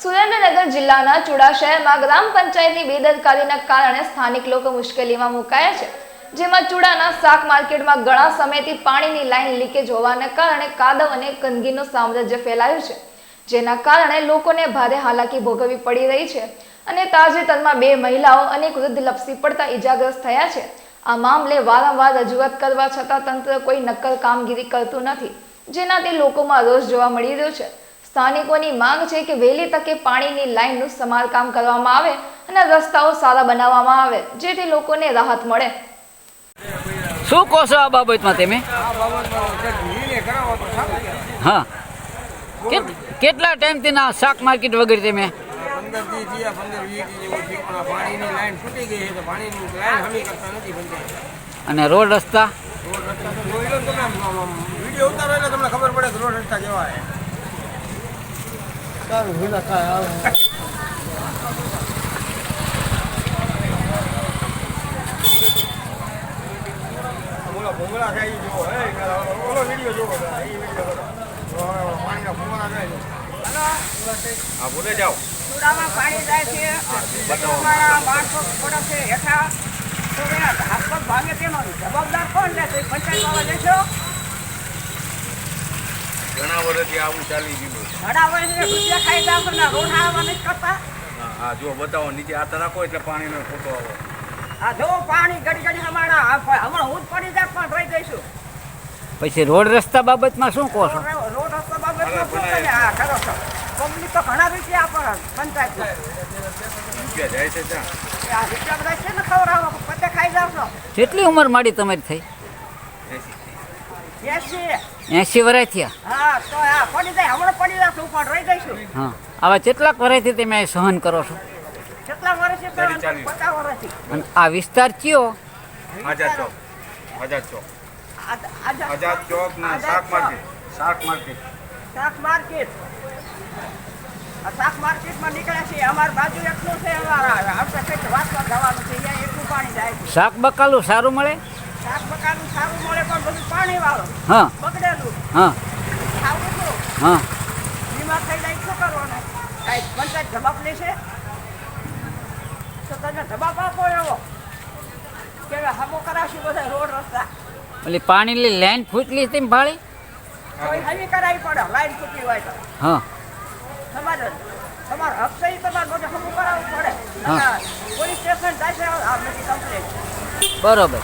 સુરેન્દ્રનગર જિલ્લાના ચુડાશહેરમાં ગ્રામ પંચાયતની બેદરકારીના કારણે સ્થાનિક લોકો મુશ્કેલીમાં મુકાયા છે. જેમાં ચુડાના શાક માર્કેટમાં ઘણા સમયથી પાણીની લાઈન લીકેજ હોવાને કારણે કાદવ અને ગંદકીનું સામ્રાજ્ય ફેલાયું છે. જેના કારણે લોકોને ભારે હાલાકી ભોગવવી પડી રહી છે અને તાજેતરમાં બે મહિલાઓ અને વૃદ્ધ લપસી પડતા ઈજાગ્રસ્ત થયા છે. આ મામલે વારંવાર રજૂઆત કરવા છતાં તંત્ર કોઈ નક્કર કામગીરી કરતું નથી. જેનાથી લોકોમાં રોષ જોવા મળી રહ્યો છે. સ્થાનિકોની માંગ છે કે વહેલી તકે પાણીની લાઇનનું સમારકામ કરવામાં આવે અને રસ્તાઓ સારા બનાવવામાં આવે જેથી લોકોને રાહત મળે. શું કહો છો આ બાબતમાં તમે. હા. કેટલા ટાઈમથી ના શાક માર્કેટ વગેરે તમે? જેવું અને રોડ રસ્તા? રોડ રસ્તા તો જોઈ લો તમે આમ- આમ આમ વીડિયો ઉતારો એટલે તમને ખબર પડે કે રોડ રસ્તા કેવા છે બોલો ભૂંગળા છે એ જુઓ હે ઓલો વીડિયો જુઓ. એ વીડિયો તો પાણીના ભૂંગળા જાય હા ભૂલે જાઓ ચૂડામાં પાણી જાય છે અમારા માણસો પડે છે હેઠા તો એના હાથ પગ ભાંગે તેનો. જવાબદાર કોણ લે છે પંચાયત વાળા લેશો ઘણા વર્ષથી આવું ચાલી ગયું ઘણા વર્ષે રૂપિયા ખાઈ જાવ ને રોડ આવવા નથી કરતા. હા જો બતાવો નીચે હાથ રાખો એટલે પાણીનો ફોટો આવે. આ જો પાણી ઘડી ઘડી અમારા હમણાં હું જ પડી જાય પણ રહી જઈશું. પછી રોડ રસ્તા બાબતમાં શું કહો છો? રોડ રસ્તા બાબતમાં શું તમે? હા કરો છો પબ્લિક તો ઘણા રૂપિયા આપે પંચાયત જાય છે ત્યાં. આ રૂપિયા બધા છે ને ખવડાવો પતે ખાઈ જાવ છો કેટલી ઉંમર માડી તમારી થઈ? એસી. એસી વર્ષ થયા હા તો આ પડી જાય. હમણાં પડી જશું રહી જઈશું. હા. આવા કેટલાક વર્ષથી તમે સહન કરો છો? અને આ વિસ્તાર કયો? આઝાદ ચોક. આઝાદ ચોક. આજ- આજ- આઝાદ ચોક ને શાક માર્કેટ. શાક માર્કેટ. શાક માર્કેટ. આ શાક માર્કેટમાં નીકળ્યા છે અમારી બાજુ એટલું છે અમારા આપણે કંઈક વાસવા જવાનું છે અહીંયા એટલું પાણી જાય શાક બકાલું સારું મળે? પણ પાણી હા. હા. હા. ઓલી પાણીની લાઈન ફૂટલી હતી ભાળી? હવી કરાવી પડે લાઈન તૂટી હોય તો. હા. તમારે તમારે સહી તમારે બધે હમું કરાવવું પડે. પોલીસ સ્ટેશન જાય છે બરોબર.